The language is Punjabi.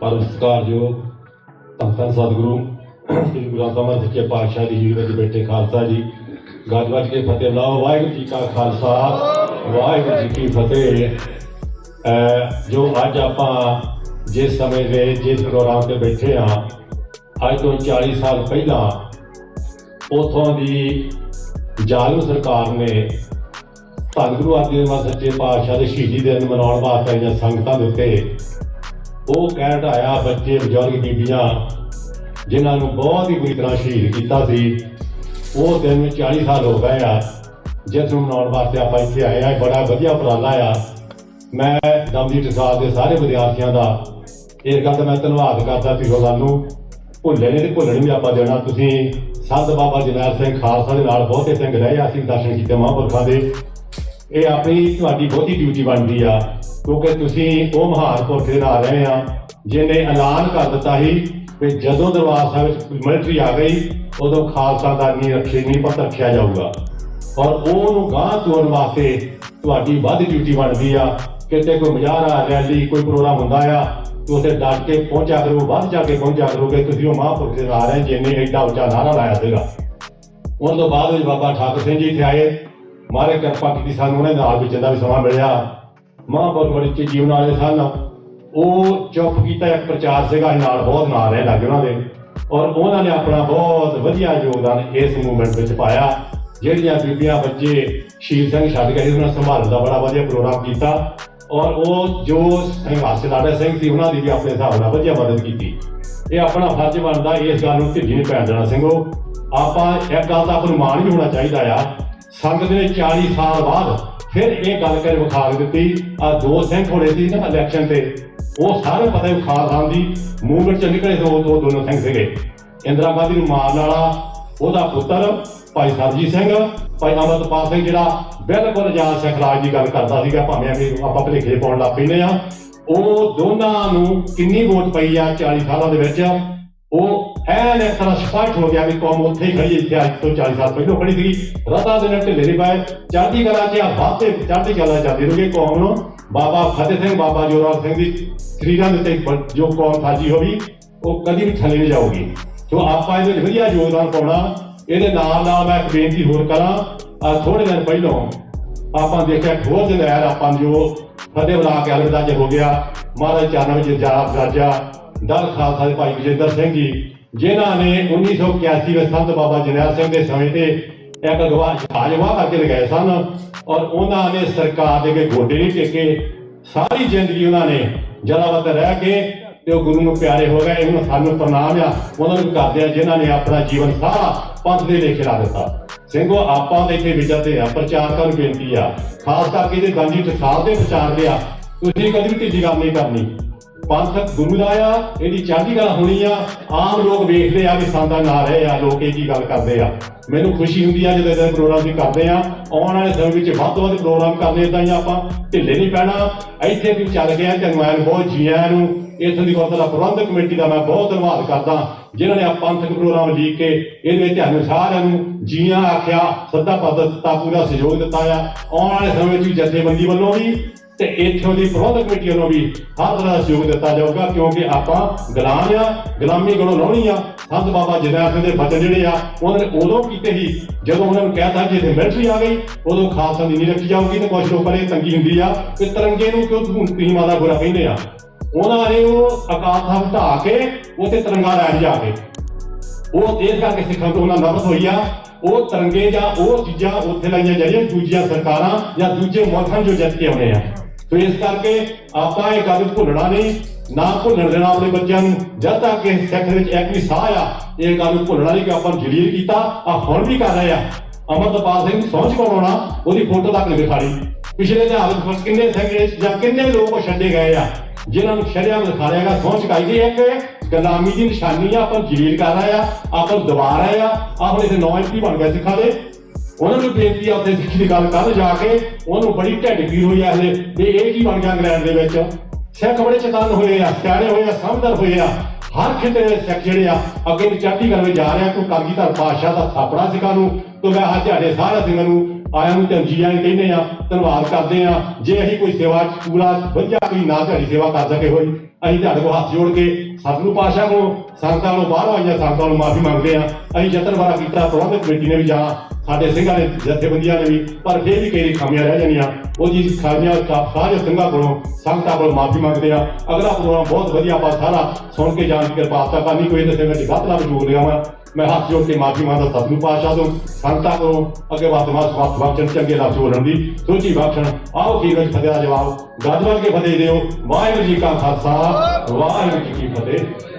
ਪਰਮ ਸਤਿਕਾਰਯੋਗ ਧੰਨ ਧੰਨ ਸਤਿਗੁਰੂ, ਸ੍ਰੀ ਗੁਰੂ ਗ੍ਰੰਥ ਸਾਹਿਬ ਸੱਚੇ ਪਾਤਸ਼ਾਹ ਦੀ ਹੀਰ ਵਿੱਚ ਬੈਠੇ ਖਾਲਸਾ ਜੀ, ਗੱਜ ਵੱਜ ਕੇ ਫਤਿਹ ਬੁਲਾਓ ਵਾਹਿਗੁਰੂ ਜੀ ਕਾ ਖਾਲਸਾ, ਵਾਹਿਗੁਰੂ ਜੀ ਕੀ ਫਤਿਹ। ਜੋ ਅੱਜ ਆਪਾਂ ਜਿਸ ਸਮੇਂ ਦੇ, ਜਿਸ ਪ੍ਰੋਗਰਾਮ ਤੇ ਬੈਠੇ ਆ ਅੱਜ ਤੋਂ 40 ਸਾਲ ਪਹਿਲਾਂ, ਉਥੋਂ ਦੀ ਜਾਲੂ ਸਰਕਾਰ ਨੇ ਧੰਨ ਗੁਰੂ ਆਦਿ ਸੱਚੇ ਪਾਤਸ਼ਾਹ ਦੇ ਸ਼ਹੀਦੀ ਦਿਨ ਮਨਾਉਣ ਵਾਸਤੇ ਆਈਆਂ ਸੰਗਤਾਂ ਦੇ ਉੱਤੇ ਉਹ ਕਹਿ ਢਾਇਆ ਬੱਚੇ, ਬਜ਼ੁਰਗ, ਬੀਬੀਆਂ, ਜਿਨ੍ਹਾਂ ਨੂੰ ਬਹੁਤ ਹੀ ਬੁਰੀ ਤਰ੍ਹਾਂ ਸ਼ਹੀਦ ਕੀਤਾ ਸੀ। ਉਹ ਦਿਨ ਵਿੱਚ 40 ਸਾਲ ਹੋ ਗਏ ਆ। ਜਿਸ ਨੂੰ ਮਨਾਉਣ ਵਾਸਤੇ ਆਪਾਂ ਇੱਥੇ ਆਏ ਆ ਬੜਾ ਵਧੀਆ ਉਪਰਾਲਾ ਆ। ਮੈਂ ਦਮਦੀ ਟਸਾਲ ਦੇ ਸਾਰੇ ਵਿਦਿਆਰਥੀਆਂ ਦਾ ਇਸ ਗੱਲ ਦਾ ਮੈਂ ਧੰਨਵਾਦ ਕਰਦਾ ਸੀ ਤੁਸੀਂ ਸਾਨੂੰ ਭੁੱਲੇ ਨੇ ਤੇ ਭੁੱਲਣ ਵੀ ਆਪਾਂ ਦੇਣਾ। ਤੁਸੀਂ ਸੰਤ ਬਾਬਾ ਜਰਨੈਲ ਸਿੰਘ ਖਾਲਸਾ ਦੇ ਨਾਲ ਬਹੁਤੇ ਸਿੰਘ ਰਹੇ ਆ, ਅਸੀਂ ਦਰਸ਼ਨ ਕੀਤੇ ਮਹਾਂਪੁਰਖਾਂ ਦੇ। ਇਹ ਆਪਣੀ ਤੁਹਾਡੀ ਬਹੁਤੀ ਡਿਊਟੀ ਬਣਦੀ ਆ। ਕਿਉਂਕਿ ਤੁਸੀਂ ਉਹ ਮਹਾਨ ਪੁਰਖ ਦੇ ਨਾਲ ਰਹੇ ਆ, ਜਿਹਨੇ ਐਲਾਨ ਕਰ ਦਿੱਤਾ ਸੀ ਕਿ ਜਦੋਂ ਦਰਬਾਰ ਸਾਹਿਬ ਵਿੱਚ ਮਿਲਟਰੀ ਆ ਗਈ, ਉਦੋਂ ਖਾਲਸਾ ਦਾ ਨਹੀਂ ਰੱਖੇ ਨਹੀਂ ਪਤ ਰੱਖਿਆ ਜਾਊਗਾ। ਔਰ ਉਹਨੂੰ ਗਾਂ ਤੋਰਨ ਵਾਸਤੇ ਤੁਹਾਡੀ ਵੱਧ ਡਿਊਟੀ ਬਣਦੀ ਆ। ਕਿਤੇ ਕੋਈ ਮੁਜ਼ਾਹਰਾ ਰੈਲੀ ਕੋਈ ਪ੍ਰੋਗਰਾਮ ਹੁੰਦਾ ਆ, ਤੇ ਉੱਥੇ ਡਟ ਕੇ ਪਹੁੰਚਿਆ ਕਰੋ, ਵੱਧ ਜਾ ਕੇ ਪਹੁੰਚਿਆ ਕਰੋਗੇ ਤੁਸੀਂ ਉਹ ਮਹਾਂਪੁਰਖ ਦੇ ਨਾਲ ਰਹੇ, ਜਿਹਨੇ ਐਡਾ ਉੱਚਾ ਨਾਰਾ ਲਾਇਆ ਸੀਗਾ। ਉਹਨਾਂ ਤੋਂ ਬਾਅਦ ਵਿੱਚ ਬਾਬਾ ਠਾਕੁਰ ਸਿੰਘ ਜੀ ਇੱਥੇ ਆਏ। ਮਾਰੇ ਕਿਰਪਾ ਕੀਤੀ ਸਾਨੂੰ, ਉਹਨਾਂ ਦੇ ਨਾਲ ਵਿੱਚ ਦਾ ਵੀ ਸਮਾਂ ਮਿਲਿਆ। ਮਹਾਂਪੁਰਖ ਬੜੇ ਚੇ ਜੀਵਨ ਵਾਲੇ ਸਨ। ਉਹ ਚੁੱਪ ਕੀਤਾ ਇੱਕ ਪ੍ਰਚਾਰ ਸੀਗਾ ਨਾਲ ਬਹੁਤ ਨਾਲ ਰਹੇ ਲੱਗੇ ਉਹਨਾਂ ਦੇ। ਔਰ ਉਹਨਾਂ ਨੇ ਆਪਣਾ ਬਹੁਤ ਵਧੀਆ ਯੋਗਦਾਨ ਇਸ ਮੂਵਮੈਂਟ ਵਿੱਚ ਪਾਇਆ ਜਿਹੜੀਆਂ ਬੀਬੀਆਂ ਬੱਚੇ ਸ਼ੀਰ ਸਿੰਘ ਛੱਡ ਗਏ ਸੀ, ਉਹਨਾਂ ਸੰਭਾਲਣ ਦਾ ਬੜਾ ਵਧੀਆ ਪ੍ਰੋਗਰਾਮ ਕੀਤਾ। ਔਰ ਉਹ ਜੋ ਸਿੰਘ ਹਾਸਿਲਾੜਾ ਸਿੰਘ ਸੀ ਉਹਨਾਂ ਦੀ ਵੀ ਆਪਣੇ ਹਿਸਾਬ ਨਾਲ ਵਧੀਆ ਮਦਦ ਕੀਤੀ। ਇਹ ਆਪਣਾ ਫਰਜ਼ ਬਣਦਾ ਇਸ ਗੱਲ ਨੂੰ ਢਿੱਲੀ ਨਹੀਂ ਪੈਣ ਦੇਣਾ ਸਿੰਘੋ ਆਪਾਂ ਇੱਕ ਗੱਲ ਦਾ ਆਪਾਂ ਨੂੰ ਮਾਣ ਵੀ ਹੋਣਾ ਚਾਹੀਦਾ ਆ ਸੰਗਤ ਨੇ 40 ਸਾਲ ਬਾਅਦ ਫਿਰ ਇਹ ਗੱਲ ਕਰੇ ਵਿਖਾ ਦਿੱਤੀ। ਆ ਦੋ ਸਿੰਘ ਹੋਣੇ ਸੀ ਨਾ ਇਲੈਕਸ਼ਨ ਤੇ, ਉਹ ਸਾਰੇ ਪਤਾ ਖਾਲਸਾਨ ਦੀ। ਮੂਵਮੈਂਟ ਚ ਨਿਕਲੇ ਸੀ, ਉਹ ਦੋਨੋਂ ਸਿੰਘ ਸੀਗੇ। ਇੰਦਰਾ ਗਾਂਧੀ ਨੂੰ ਮਾਰਨ ਵਾਲਾ, ਉਹਦਾ ਪੁੱਤਰ ਭਾਈ ਸਰਜੀਤ ਸਿੰਘ, ਭਾਈ ਅਮਰਤਪਾਲ ਸਿੰਘ ਜਿਹੜਾ ਬਿਲਕੁਲ ਆਜ਼ਾਦ ਸਿੱਖ ਰਾਜ ਦੀ ਗੱਲ ਕਰਦਾ ਸੀਗਾ, ਭਾਵੇਂ ਐਵੇਂ ਆਪਾਂ ਭਲੇਖੇ ਪਾਉਣ ਲੱਗ ਪੈਂਦੇ ਆ। ਉਹ ਦੋਨਾਂ ਨੂੰ ਕਿੰਨੀ ਵੋਟ ਪਈ ਆ 40 ਸਾਲਾਂ ਦੇ ਵਿੱਚ? ਉਹ ਐਨ ਇੱਕ ਤਰ੍ਹਾਂ ਸਪਸ਼ਟ ਹੋ ਗਿਆ ਵੀ ਕੌਮ ਉੱਥੇ ਹੀ ਖੜੀ ਇੱਥੇ ਅੱਜ ਤੋਂ 40 ਸਾਲ ਪਹਿਲਾਂ ਖੜੀ ਸੀਗੀ। ਰਤਾ ਦੇ ਨਾਲ ਢਿੱਲੇ ਨਹੀਂ ਪਾਏ। ਚੜ੍ਹਦੀ ਕਲਾ 'ਚ ਆ ਵਾਧੇ ਚੜ੍ਹਦੀ ਕਲਾ ਜਾਂਦੀ ਰਹੀ ਕੌਮ ਨੂੰ। ਬਾਬਾ ਫਤਿਹ ਸਿੰਘ, ਬਾਬਾ ਜੋਰਾਵਰ ਸਿੰਘ ਦੀ ਸਰੀਰਾਂ ਦੇ ਉੱਤੇ ਜੋ ਕੌਮ ਸਾਜੀ ਹੋਈ ਉਹ ਕਦੀ ਵੀ ਥੱਲੇ ਨਹੀਂ ਜਾਊਗੀ। ਸੋ ਆਪਾਂ ਇਹਦੇ ਵਧੀਆ ਯੋਗਦਾਨ ਪਾਉਣਾ। ਇਹਦੇ ਨਾਲ ਨਾਲ ਮੈਂ ਇੱਕ ਬੇਨਤੀ ਹੋਰ ਕਰਾਂ। ਆ ਥੋੜੇ ਦਿਨ ਪਹਿਲਾਂ ਆਪਾਂ ਦੇਖਿਆ ਠੋਰ ਦੇ ਲਹਿਰ ਆਪਾਂ ਨੂੰ ਜੋ ਫਤਿਹ ਬੁਲਾ ਕੇ ਅਲਵਿਦਾ ਜੇ ਹੋ ਗਿਆ। ਮਹਾਰਾਜ ਚਰਨਾਂ ਵਿੱਚ ਜਾਰਾ ਰਾਜਾ। ਦਲ ਖਾਲਸਾ ਦੇ ਭਾਈ ਵਿਜੇਂਦਰ ਸਿੰਘ ਜੀ। ਜਿਨ੍ਹਾਂ ਨੇ 1981 ਵਿੱਚ ਸੰਤ ਬਾਬਾ ਜਨੈਲ ਸਿੰਘ ਦੇ ਸਮੇਂ ਤੇ ਇੱਕ ਗਵਾਹ ਜਹਾਜ਼ਵਾ ਕਰਕੇ ਲਗਾਏ ਸਨ ਔਰ ਉਹਨਾਂ ਨੇ ਸਰਕਾਰ ਦੇ ਅੱਗੇ ਗੋਡੇ ਨਹੀਂ ਟੇਕੇ। ਸਾਰੀ ਜ਼ਿੰਦਗੀ ਉਹਨਾਂ ਨੇ ਜਲਾਵਤ ਰਹਿ ਕੇ ਤੇ ਉਹ ਗੁਰੂ ਨੂੰ ਪਿਆਰੇ ਹੋ ਗਏ। ਇਹਨੂੰ ਸਾਨੂੰ ਪ੍ਰਣਾਮ ਆ। ਉਹਨਾਂ ਨੂੰ ਕਰਦੇ ਆ ਜਿਨ੍ਹਾਂ ਨੇ ਆਪਣਾ ਜੀਵਨ ਸਾਰਾ ਪੰਥ ਦੇ ਲੇਖੇ ਲਾ ਦਿੱਤਾ। ਸਿੰਘੋ, ਆਪਾਂ ਦੇ ਇੱਥੇ ਵਿਚਰਦੇ ਆ। ਪ੍ਰਚਾਰਕਾਂ ਨੂੰ ਬੇਨਤੀ ਆ। ਖਾਸ ਕਰਕੇ ਇਹਦੇ ਗਾਂਧੀ ਟਸਾਲ ਦੇ ਪ੍ਰਚਾਰ ਦੇ ਆ। ਤੁਸੀਂ ਕਦੀ ਵੀ ਢਿੱਲੀ ਗੱਲ ਨਹੀਂ ਕਰਨੀ। ਪੰਥਕ ਗੁਰੂ ਦਾ ਆ, ਇਹਦੀ ਚੜ੍ਹਦੀ ਗੱਲ ਹੋਣੀ ਆ। ਆਮ ਲੋਕ ਵੇਖਦੇ ਆ ਵੀ ਸਾਡਾ ਨਾਂ ਰਹੇ ਆ, ਲੋਕ ਇਹ ਕੀ ਗੱਲ ਕਰਦੇ ਆ। ਮੈਨੂੰ ਖੁਸ਼ੀ ਹੁੰਦੀ ਆ ਜਦੋਂ ਇਹਦਾ ਪ੍ਰੋਗਰਾਮ ਵੀ ਕਰਦੇ ਆ। ਆਉਣ ਵਾਲੇ ਸਮੇਂ ਵਿੱਚ ਵੱਧ ਤੋਂ ਵੱਧ ਪ੍ਰੋਗਰਾਮ ਕਰਨੇ ਇਦਾਂ ਹੀ ਆਪਾਂ, ਢਿੱਲੇ ਨਹੀਂ ਪੈਣਾ। ਇੱਥੇ ਵੀ ਚੱਲ ਗਿਆ ਜਨਮਾਨ ਬਹੁਤ ਜੀਆਂ ਨੂੰ ਇੱਥੋਂ ਦੀ ਗੁਰਦੁਆਰਾ ਪ੍ਰਬੰਧਕ ਕਮੇਟੀ ਦਾ ਮੈਂ ਬਹੁਤ ਧੰਨਵਾਦ ਕਰਦਾ, ਜਿਨ੍ਹਾਂ ਨੇ ਆ ਪੰਥਕ ਪ੍ਰੋਗਰਾਮ ਲੀਕ ਕੇ ਇਹਦੇ ਵਿੱਚ ਤੁਹਾਨੂੰ ਸਾਰਿਆਂ ਨੂੰ ਜੀਆਂ ਆਖਿਆ, ਸੱਦਾ ਪਦ ਦਿੱਤਾ, ਪੂਰਾ ਸਹਿਯੋਗ ਦਿੱਤਾ ਆ। ਆਉਣ ਵਾਲੇ ਸਮੇਂ ਵਿੱਚ ਜਥੇਬੰਦੀ ਵੱਲੋਂ ਵੀ ਤੇ ਇੱਥੋਂ ਦੀ ਪ੍ਰਬੰਧਕ ਕਮੇਟੀ ਵੱਲੋਂ ਵੀ ਹਰ ਤਰ੍ਹਾਂ ਦਾ ਸਹਿਯੋਗ ਦਿੱਤਾ ਜਾਊਗਾ, ਕਿਉਂਕਿ ਆਪਾਂ ਗੁਲਾਮ ਆ, ਗੁਲਾਮੀ ਕੋਲੋਂ ਲਾਉਣੀ ਆ। ਸੰਤ ਬਾਬਾ ਜਰਨੈਲ ਸਿੰਘ ਦੇ ਬਚਨ ਜਿਹੜੇ ਆ, ਉਹਨਾਂ ਨੇ ਉਦੋਂ ਕੀਤੇ ਸੀ, ਜਦੋਂ ਉਹਨਾਂ ਨੂੰ ਕਹਿਤਾ ਕਿ ਇੱਥੇ ਮਿਲਟਰੀ ਆ ਗਈ, ਉਦੋਂ ਖਾਲਸਾ ਦੀ ਨਹੀਂ ਰੱਖੀ ਜਾਊਗੀ ਤੇ ਕੁਝ ਲੋਕਾਂ ਨੇ ਤੰਗੀ ਹੁੰਦੀ ਆ ਕਿ ਤਿਰੰਗੇ ਨੂੰ ਕਿਉਂ ਤੂੰ ਟੀਮਾਂ ਬੁਰਾ ਕਹਿੰਦੇ ਆ? ਉਹਨਾਂ ਨੇ ਉਹ ਅਕਾਲ ਸਾਹਿਬ ਢਾ ਕੇ ਉੱਥੇ ਤਿਰੰਗਾ ਲੈਣ ਜਾ ਕੇ। ਉਹ ਇਸ ਕਰਕੇ ਸਿੱਖਾਂ ਤੋਂ ਉਹਨਾਂ ਨਫ਼ਰਤ ਹੋਈ ਆ। ਉਹ ਤਿਰੰਗੇ ਜਾਂ ਉਹ ਚੀਜ਼ਾਂ ਉੱਥੇ ਲਾਈਆਂ ਜਿਹੜੀਆਂ ਦੂਜੀਆਂ ਸਰਕਾਰਾਂ ਜਾਂ ਦੂਜੇ ਮੁਲਕਾਂ 'ਚ ਜੋ ਜਿੱਤ ਕੇ ਆਉਣੇ ਆ। ਸੋ ਇਸ ਕਰਕੇ ਆਪਾਂ ਇਹ ਗੱਲ ਭੁੱਲਣਾ ਨਹੀਂ, ਨਾ ਭੁੱਲਣ ਦੇਣਾ ਆਪਣੇ ਬੱਚਿਆਂ ਨੂੰ, ਜਦ ਤੱਕ ਕਿ ਸਿੱਖ ਵਿੱਚ ਇੱਕ ਵੀ ਸਾਹ ਆ, ਇਹ ਗੱਲ ਭੁੱਲਣਾ ਨਹੀਂ ਕਿ ਆਪਾਂ ਨੂੰ ਜਲੀਲ ਕੀਤਾ ਆ ਹੁਣ ਵੀ ਕਰ ਰਹੇ ਆ। ਅਮਰਤਪਾਲ ਸਿੰਘ ਸਹੁੰ ਚੁਕਾਉਣਾ, ਉਹਦੀ ਫੋਟੋ ਤੱਕ ਨਹੀਂ ਦਿਖਾਣੀ। ਪਿਛਲੇ ਦੇ ਹਾਲਤ ਕਿੰਨੇ ਸਿੰਘ ਜਾਂ ਕਿੰਨੇ ਲੋਕ ਉਹ ਛੱਡੇ ਗਏ ਆ, ਜਿਨ੍ਹਾਂ ਨੂੰ ਸ਼ਰਿਆਮ ਦਿਖਾ ਰਿਹਾਗਾ ਸਹੁੰ ਚੁਕਾਈ ਦੀ ਇੱਕ, ਗੁਲਾਮੀ ਦੀ ਨਿਸ਼ਾਨੀ ਆ, ਆਪਾਂ ਨੂੰ ਜਲੀਲ ਕਰ ਰਹੇ ਆ, ਆਪਾਂ ਦਬਾ ਰਹੇ ਆ ਆਪਣੇ ਹੁਣ ਨੌ ਐਮਪੀ ਬਣ ਗਏ ਸਿੱਖਾਂ ਦੇ। ਉਹਨਾਂ ਨੂੰ ਬੇਨਤੀ ਆ ਉੱਥੇ ਸਿੱਖੀ ਦੀ ਗੱਲ ਕਰਨ ਜਾ ਕੇ ਉਹਨੂੰ ਬੜੀ ਢਿੱਡ ਪੀੜ ਹੋਈ ਆ ਹਲੇ। ਵੀ ਇਹ ਕੀ ਬਣ ਗਿਆ ਇੰਗਲੈਂਡ ਦੇ ਵਿੱਚ? ਸਿੱਖ ਬੜੇ ਚਤਨ ਹੋਏ ਆ, ਸਿਆਣੇ ਹੋਏ ਆ, ਸਮਝਦਾਰ ਹੋਏ ਆ। ਹਰ ਖੇਤਰ ਦੇ ਸਿੱਖ ਜਿਹੜੇ ਆ, ਅੱਗੇ ਚੜ੍ਹਦੀ ਕਰਨ ਵਿੱਚ ਜਾ ਰਿਹਾ ਕੋਈ ਕਲਗੀਧਰ ਪਾਤਸ਼ਾਹ ਦਾ ਥਾਪੜਾ ਸਿੱਖਾਂ ਨੂੰ ਤੋਂ ਮੈਂ ਅੱਜ ਤੁਹਾਡੇ ਸਾਰੇ ਸਿੰਘਾਂ ਨੂੰ ਆਇਆਂ ਨੂੰ ਤੰਜੀਆਂ ਕਹਿੰਦੇ ਆ, ਧੰਨਵਾਦ ਕਰਦੇ ਆ। ਜੇ ਅਸੀਂ ਕੋਈ ਸੇਵਾ ਪੂਰਾ ਵਧੀਆ ਕੋਈ ਨਾ ਤੁਹਾਡੀ ਸੇਵਾ ਕਰ ਸਕੇ ਹੋਈ, ਅਸੀਂ ਤੁਹਾਡੇ ਕੋਲ ਹੱਥ ਜੋੜ ਕੇ ਸਤਿਗੁਰੂ ਪਾਤਸ਼ਾਹ ਕੋਲੋਂ ਸੰਗਤਾਂ ਨੂੰ ਬਾਹਰੋਂ ਆਈਆਂ ਸੰਗਤਾਂ ਨੂੰ ਮਾਫੀ ਮੰਗਦੇ ਆ। ਅਸੀਂ ਯਤਨ ਬੜਾ ਕੀਤਾ, ਪ੍ਰਬੰਧਕ ਕਮੇਟੀ ਨੇ ਵੀ ਜਾਣਾ। ਸਾਡੇ ਸਿੰਘਾਂ ਨੇ ਜਥੇਬੰਦੀਆਂ ਨੇ ਵੀ, ਪਰ ਫੇਰ ਵੀ ਕਈ ਖਾਮੀਆਂ ਰਹਿ ਜਾਂਦੀਆਂ ਉਹ ਖਾਮੀਆਂ ਸਾਰੇ ਸਿੰਘਾਂ ਕੋਲੋਂ ਸੰਗਤਾਂ ਕੋਲੋਂ ਮਾਫੀ ਮੰਗਦੇ ਆ। ਅਗਲਾ ਪ੍ਰੋਗਰਾਮ ਬਹੁਤ ਵਧੀਆ, ਆਪਾਂ ਸਾਰਾ ਸੁਣ ਕੇ ਜਾਣ ਦੀ ਕਿਰਪਾਲਤਾ ਕਰਨੀ ਕੋਈ ਦੱਸੇਗਾ ਕਿ ਗਲਤ ਨਾ ਬੋਲ ਰਿਹਾ ਮੈਂ ਮੈਂ ਹੱਥ ਜੋੜ ਕੇ ਮਾਫੀ ਮੰਗਦਾ, ਸਤਿਗੁਰੂ ਪਾਤਸ਼ਾਹ ਤੋਂ ਸੰਗਤਾਂ ਕੋਲੋਂ ਅੱਗੇ ਵਰਤਮਾਨ ਸਵਾਸ ਬਖਸ਼ਣ ਚੰਗੇ ਲਫ਼ਜ਼ ਬੋਲਣ ਦੀ ਸੋਚੀ ਬਖਸ਼ਣ। ਆਓ ਕੀ ਵਿੱਚ ਫਤਿਹ ਦਾ ਜਵਾਬ ਗੱਦ ਵੱਲ ਕੇ ਫਤਿਹ ਦਿਓ। ਵਾਹਿਗੁਰੂ ਜੀ ਕਾ ਖਾਲਸਾ, ਵਾਹਿਗੁਰੂ ਜੀ ਕੀ ਫਤਿਹ।